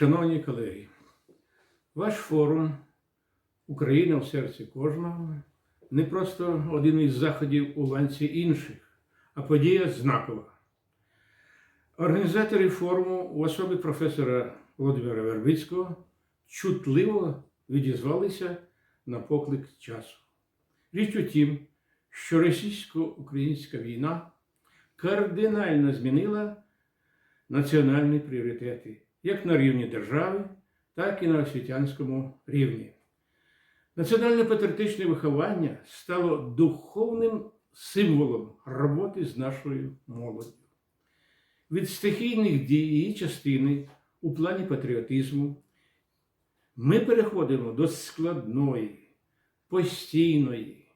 Шановні колеги, ваш форум Україна в серці кожного не просто один із заходів у ланці інших, а подія знакова. Організатори форуму у особі професора Володимира Вербицького чутливо відізвалися на поклик часу. Річ у тім, що російсько-українська війна кардинально змінила національні пріоритети як на рівні держави, так і на освітянському рівні. Національно-патріотичне виховання стало духовним символом роботи з нашою молоддю. Від стихійних дій її частини у плані патріотизму ми переходимо до складної, постійної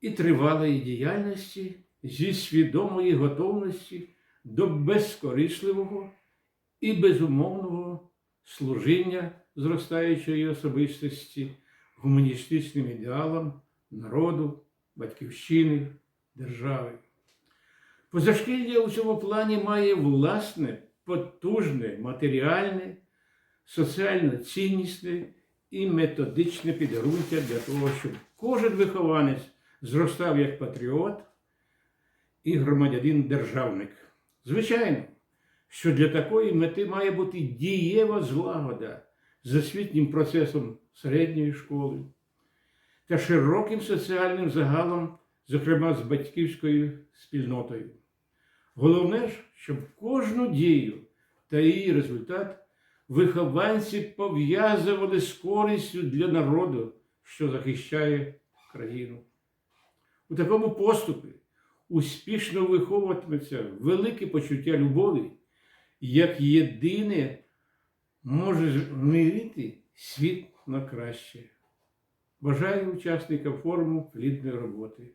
і тривалої діяльності зі свідомої готовності до безкорисливого і безумовного служіння зростаючої особистості гуманістичним ідеалам народу, батьківщини, держави. Позашкілля у цьому плані має власне, потужне, матеріальне, соціально ціннісне і методичне підґрунтя для того, щоб кожен вихованець зростав як патріот і громадянин-державник. Звичайно, що для такої мети має бути дієва злагода з освітнім процесом середньої школи та широким соціальним загалом, зокрема з батьківською спільнотою. Головне ж, щоб кожну дію та її результат вихованці пов'язували з користю для народу, що захищає країну. У такому поступі успішно виховуватиметься велике почуття любові, як єдине може змирити світ на краще. Бажаю учасникам форуму плідної роботи.